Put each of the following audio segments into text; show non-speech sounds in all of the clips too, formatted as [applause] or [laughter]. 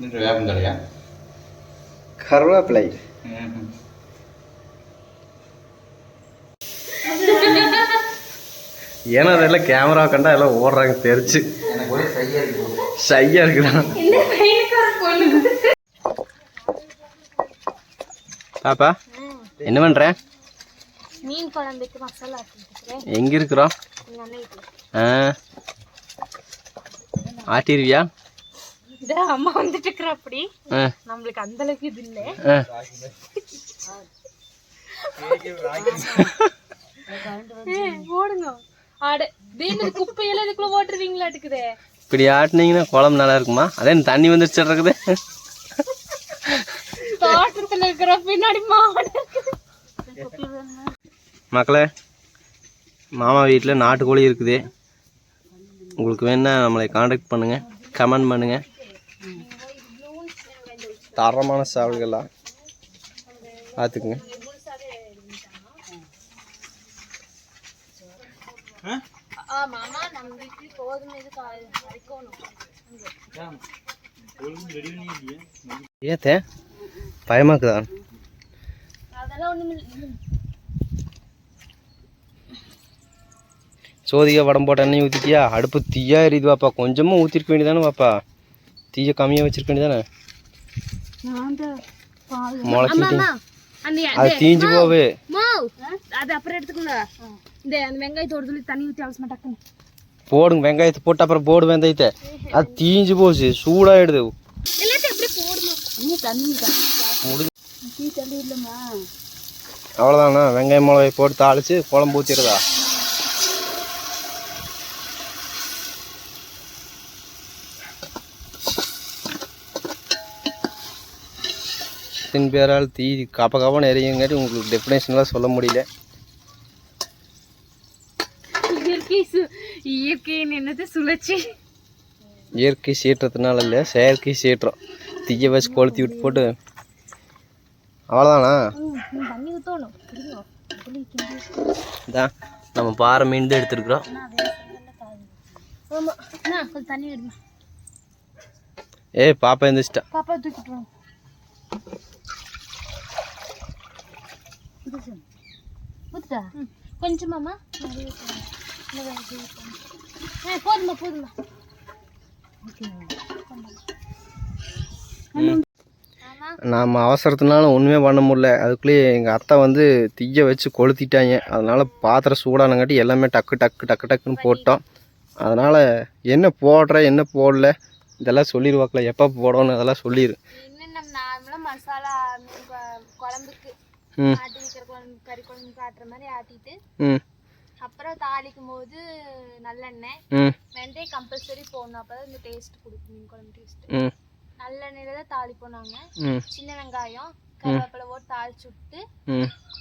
தரையா கருவேப்பிலை ஏன்னா அதெல்லாம் கேமரா கண்டா எல்லாம் ஓடுறாங்க தெரிச்சு எனக்கு ஒரே கையாக இருக்கு. ஷையா இருக்குதான் பாப்பா என்ன பண்ற? மீன் குழம்புக்கு மசாலா எங்க இருக்கிறோம்? ஆ. ஆட்டிருவியா? இது அம்மா வந்துட்டு இருக்கிற அப்படி நம்மளுக்கு அந்த அளவுக்கு இது இல்லை. ஆ. போடுங்க. ஆட தீனு குப்பையெல்லாம் இதுக்குள்ள போட்டுருவீங்களா இருக்குதே இப்படி ஆட்டினீங்கன்னா குழம்பு நல்லா இருக்குமா? அதே தண்ணி வந்துருச்சு இருக்குது. தோட்டத்துல இருக்கிற பின்னாடி மாடு. மக்களே மாமா வீட்டில் நாட்டுக்கோழி இருக்குது. உங்களுக்கு வேணா நம்மளை காண்டாக்ட் பண்ணுங்க. கமெண்ட் பண்ணுங்க. தரமான சாவல்கள்லாம் பார்த்துக்குங்க. ஏத்தே பயமாக்குதா சோதிகா வடம் போட்ட எண்ணெய் ஊற்றிட்டியா அடுப்பு தீயா எரியுது பாப்பா. கொஞ்சமாக ஊற்றிருக்க வேண்டியதானே பாப்பா. தீயை கம்மியாக வச்சிருக்க வேண்டியதானே முளைச்சிட்டு அது தீஞ்சு போவே அது அப்புறம் இந்த தண்ணி ஊற்றி டக்குன்னு போடுங்க வெங்காயத்தை போட்டு அப்புறம் போடு வெந்தயத்தை அது தீஞ்சு போச்சு சூடாயிடுது அவ்வளோதாண்ணா வெங்காயம் மிளகாய் போட்டு தாளிச்சு குழம்பு ஊற்றிடுதா எத்தனை பேரால் தீ கப்ப கப்பன்னு எரியுங்காட்டி உங்களுக்கு டெஃபினேஷன்லாம் சொல்ல முடியல. இயற்கையின் என்னது? சுழற்சி. இயற்கை சீற்றத்தினால இல்லை செயற்கை சீற்றம். தீயை வச்சு கொளுத்தி விட்டு போட்டு. அவ்வளோதானா தண்ணி ஊற்றணும் இதான் நம்ம பாறை மீன் தான் எடுத்துருக்குறோம். ஆமா. அண்ணா கொஞ்சம் தண்ணி விடுமா ஏய் பாப்பா எழுந்திரிச்சிட்டா பாப்பா தூக்கிட்டு ஊத்துட்டா கொஞ்சமாம்மா. ஆ போதுமா போதுமா நாம் அவசரத்தினால ஒன்றுமே பண்ண முடியல. அதுக்குள்ளேயே எங்கள் அத்தை வந்து தீயை வச்சு கொளுத்திட்டாங்க. அதனால் பாத்திரம் சூடானங்காட்டி எல்லாமே டக்கு டக்கு டக்கு டக்குன்னு போட்டோம். அதனால் என்ன போடுற என்ன போடல இதெல்லாம் சொல்லிடுவாக்கில் எப்போ போடணும் அதெல்லாம் சொல்லிடு மசாலா குழம்புக்கு. ஆட்டி வைக்கிற குழம்பு கறி குழம்பு காட்டுற மாதிரி ஆட்டிட்டு அப்புறம் தாளிக்கும் போது நல்லெண்ணெய் வெந்தயம் கம்பல்சரி போடணும். அப்போ தான் இந்த டேஸ்ட் கொடுக்கும் மீன் குழம்பு டேஸ்ட் நல்லெண்ணெயில தான் தாளிப்போம் நாங்கள் ம். சின்ன வெங்காயம் கருவேப்பிலை போட்டு தாளிச்சு விட்டு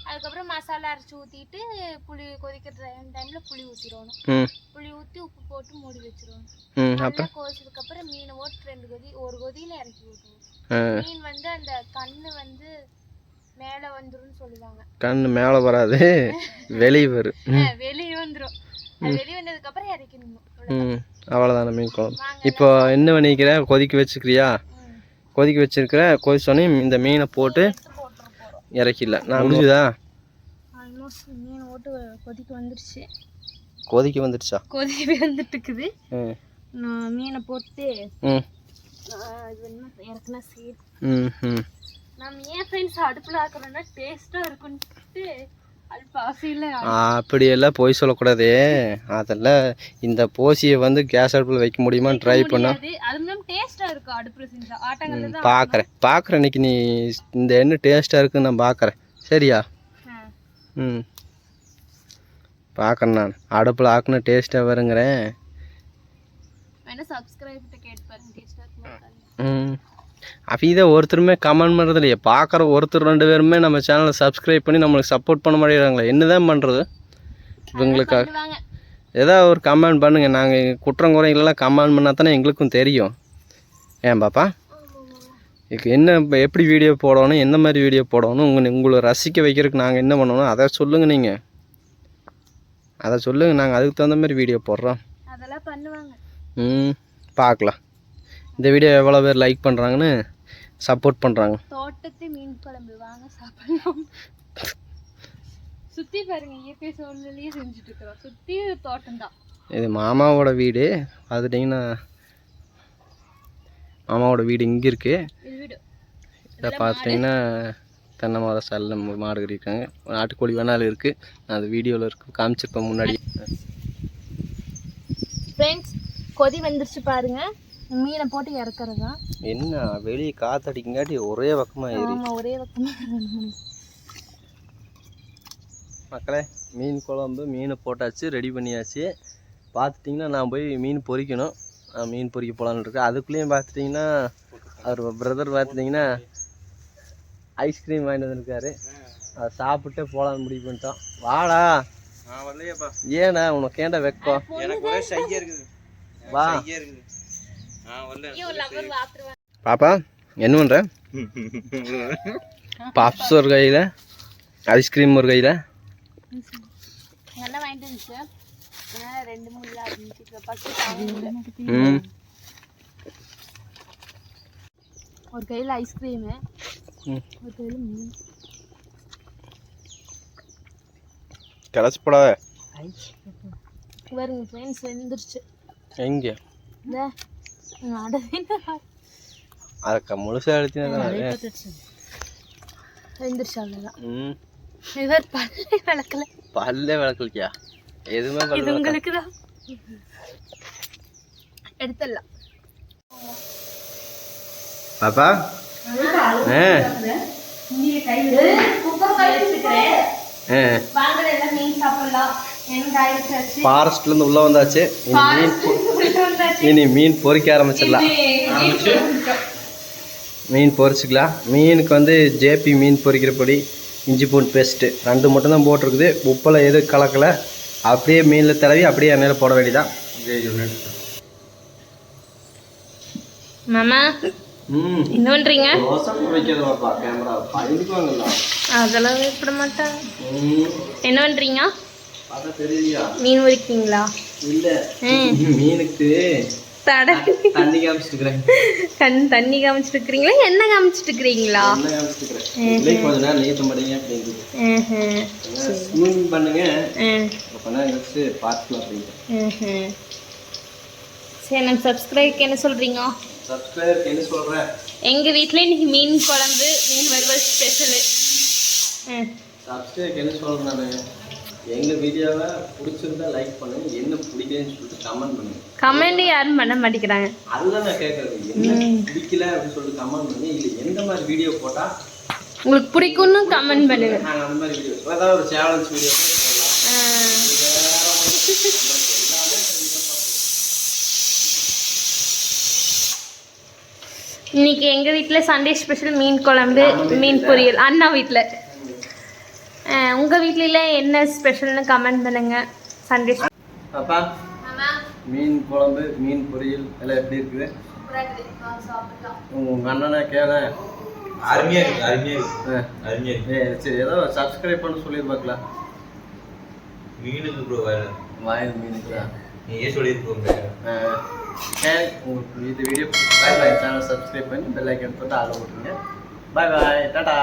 அதுக்கப்புறம் மசாலா அரைச்சி ஊற்றிட்டு புளி கொதிக்கிற டைமில் புளி ஊற்றிடணும் ம். புளி ஊற்றி உப்பு போட்டு மூடி வச்சிருவோம் நல்லா அப்புறம் கொதிச்சதுக்கப்புறம் மீனை போட்டு ரெண்டு கொதி ஒரு கொதியில் இறக்கி விட்டுருவோம் மீன் வந்து அந்த கண்ணு வந்து மேலே வந்துரும்னு சொல்லுவாங்க. கண் மேலே வராது வெளியே வரும். [laughs] வெளியே வந்துரும். அது வெளியே வந்ததுக்கப்புறம் இறக்கிடணும். ம் அவ்வளோதான மீன் குழம்பு. இப்போ என்ன பண்ணிக்கிற? கொதிக்க வச்சுக்கிறியா. கொதிக்க வச்சிருக்கிற கொதிச்சோடனே இந்த மீனை போட்டு இறக்கிடல. நான் முடிஞ்சுதா? ஆல்மோஸ்ட் மீன் ஓட்டு கொதிக்க வந்துருச்சு. கொதிக்க வந்துடுச்சா கொதிக்க வந்துட்டு இருக்குது ம் நான் மீனை போட்டு இது இறக்குனா சரி. ம் ம். நம்ம ஏன் ஃப்ரெண்ட்ஸ் அடுப்பில் ஆக்குறோம்னா டேஸ்ட்டாக இருக்குன்ட்டு அப்படியெல்லாம் பொய் சொல்லக்கூடாதே. அதெல்லாம் இந்த போசியை வந்து கேஸ் அடுப்பில் வைக்க முடியுமான்னு ட்ரை பண்ணா. பார்க்குறேன் பார்க்குறேன் இன்னைக்கு நீ இந்த எண்ணெய் டேஸ்ட்டாக இருக்குன்னு நான் பார்க்குறேன் சரியா. ம். பார்க்குறேன் நான். அடுப்பில் ஆக்குன டேஸ்ட்டாக வருங்கிறேன். ம். அவித ஒருத்தருமே கமெண்ட் பண்ணுறது இல்லையே பார்க்குற ஒருத்தர் ரெண்டு பேருமே நம்ம சேனலை சப்ஸ்கிரைப் பண்ணி நம்மளுக்கு சப்போர்ட் பண்ண மாட்டேங்கிறாங்களே என்ன தான் பண்ணுறது இவங்களுக்காக ஏதாவது ஒரு கமெண்ட் பண்ணுங்கள் நாங்கள் குற்றம் குறைகளெல்லாம் கமெண்ட் பண்ணால் தானே எங்களுக்கும் தெரியும். ஏன் பாப்பா? இதுக்கு என்ன இப்போ எப்படி வீடியோ போடணும்? எந்த மாதிரி வீடியோ போடணும்? உங்களை உங்களை ரசிக்க வைக்கிறதுக்கு நாங்கள் என்ன பண்ணணும்? அதை சொல்லுங்கள் நீங்கள் அதை சொல்லுங்கள் நாங்கள் அதுக்கு தகுந்த மாதிரி வீடியோ போடுறோம். அதெல்லாம் பண்ணுவாங்க. ம் பார்க்கலாம். இந்த வீடியோ எவ்வளோ பேர் லைக் பண்ணுறாங்கன்னு சப்போர்ட் பண்ணுறாங்க தோட்டத்து மீன் குழம்பு. வாங்க சாப்பிடலாம். சுத்தி பாருங்க இயற்கை சூழ்நிலையே செஞ்சுட்டு இருக்கிறோம். சுத்தி தோட்டம் தான் இது மாமாவோட வீடு. பார்த்துட்டிங்கன்னா மாமாவோட வீடு இங்கே இருக்குது இது பார்த்துட்டிங்கன்னா தென்னை மரம் சல்ல மாடு கட்டியிருக்காங்க. நாட்டுக்கோழி வேணாலும் இருக்குது நான் அது வீடியோவில் இருக்கு காமிச்சிருப்பேன் முன்னாடி. ஃப்ரெண்ட்ஸ் கொதி வந்துருச்சு பாருங்க. மீனை போட்டு இறக்குறது? தான் என்ன வெளியே காத்தடிக்குங்காட்டி ஒரே பக்கமாக ஏறி ஒரே பக்கமா மக்களே மீன் குழம்பு மீனை போட்டாச்சு ரெடி பண்ணியாச்சு. பார்த்துட்டிங்கன்னா நான் போய் மீன் பொரிக்கணும் நான் மீன் பொரிக்க போகலான்னு இருக்கேன். அதுக்குள்ளேயும் பார்த்துட்டிங்கன்னா அவர் பிரதர் பார்த்துட்டிங்கன்னா ஐஸ்கிரீம் வாங்கிட்டு வந்திருக்காரு. அதை சாப்பிட்டே போகலான்னு முடிவு பண்ணிட்டோம். வாடா. நான் வரலையேப்பா. ஏண்ணா உனக்கு ஏன்டா வெக்கம்? எனக்கு ஒரே சையா இருக்குது. வா. இருக்குது. பாப்பா என்ன பண்ணுற [laughs] பாப்ஸ் ஒரு கையில் ஐஸ்கிரீம் ஒரு கையில். ஒரு கையில் ஐஸ்கிரீமு ஒரு கையில் மீன். கிடச்சி போடாத பாருங்க ஃப்ரெண்ட்ஸ் வெந்துருச்சு. எங்கே? வெந்துருச்சு அவ்வளோதான் ம். இவர் பல்லே விளக்கல. பல்லே விளக்கலைக்கியா எதுவுமே இது உங்களுக்கு தான் எடுத்துடலாம். பாப்பா? ஆயிடுச்சு. ஃபாரஸ்ட்லேருந்து உள்ளே வந்தாச்சு. மீன் இனி மீன் பொரிக்க ஆரம்பிச்சிடலாம். மீன் பொரிச்சுக்கலாம் மீனுக்கு வந்து ஜேபி மீன் பொரிக்கிற பொடி இஞ்சி பூண்டு பேஸ்ட்டு ரெண்டு மட்டும் தான் போட்டிருக்குது. உப்பில் எதுவும் கலக்கலை. அப்படியே மீனில் தடவி அப்படியே எண்ணெயில் போட வேண்டியதான் மாமா என்ன பண்றீங்க? தோசை வைக்கிறது பாப்பா கேமரா பயந்துக்குவாங்கல்ல அதெல்லாம் விட மாட்டாங்க ம். என்ன பண்றீங்க? மீன் உரிக்கீங்களா? இல்லை. [laughs] மீனுக்கு தண்ணி காமிச்சிருக்கிறேன் கண் தண்ணி எண்ணெய் காமிச்சிருக்கிறேன் இல்லை கொஞ்ச நேரம் நீத்த மாட்டீங்க அப்படிங்குது ஸ்விமிங் பண்ணுங்க. கொஞ்ச நேரம் கழிச்சு பார்த்துக்கலாம் அப்படின்ட்டு சரி நம்ம சப்ஸ்கிரைப்க்கு என்ன சொல்றீங்க? சப்ஸ்கிரைபருக்கு என்ன சொல்கிறேன் எங்க வீட்ல இன்னைக்கு மீன் குழம்பு மீன் வறுவல் ஸ்பெஷலு சப்ஸ்கிரைபருக்கு என்ன சொல்கிறேன் நான்? எங்கள் வீடியோவை பிடிச்சிருந்தா லைக் பண்ணுங்க என்ன பிடிக்கலன்னு சொல்லிட்டு கமெண்ட் பண்ணுங்க. கமெண்ட் யாரும் பண்ண மாட்டேங்கிறாங்க. அதுதான் நான் கேட்குறது என்ன பிடிக்கல அப்படின்னு சொல்லிட்டு கமெண்ட் பண்ணுங்க இல்லை எந்த மாதிரி வீடியோ போட்டால் உங்களுக்கு பிடிக்கும்னு கமெண்ட் பண்ணுங்க. நாங்கள் அந்த மாதிரி வீடியோ ஏதாவது ஒரு சேலஞ்ச் வீடியோ இன்னைக்கு எங்க வீட்ல சண்டே ஸ்பெஷல் மீன் குழம்பு மீன் பொரியல். அண்ணா வீட்ல. அஹ், உங்க வீட்ல என்ன ஸ்பெஷல்னு கமெண்ட் பண்ணுங்க. சண்டே அப்பா மீன் குழம்பு மீன் பொரியல் எல்லாம் எப்படி இருக்குது? உங்கள் அண்ணனை கேள. அருமையா இருக்கு அருமையா இருக்கு. அருமையா இருக்கு. ஏ சரி ஏதோ சப்ஸ்கிரைப் பண்ண சொல்லியிருப்பாங்களா மீனுக்கு ப்ரோ வேற வாயில் மீனுக்கு தான் நீயே சொல்லியிருக்கோங்க உங்களுக்கு இந்த வீடியோ சேனல் சப்ஸ்கிரைப் பண்ணி பெல் ஐக்கன் போட்டு ஆள் போட்டுருங்க பாய் பாய் டாடா.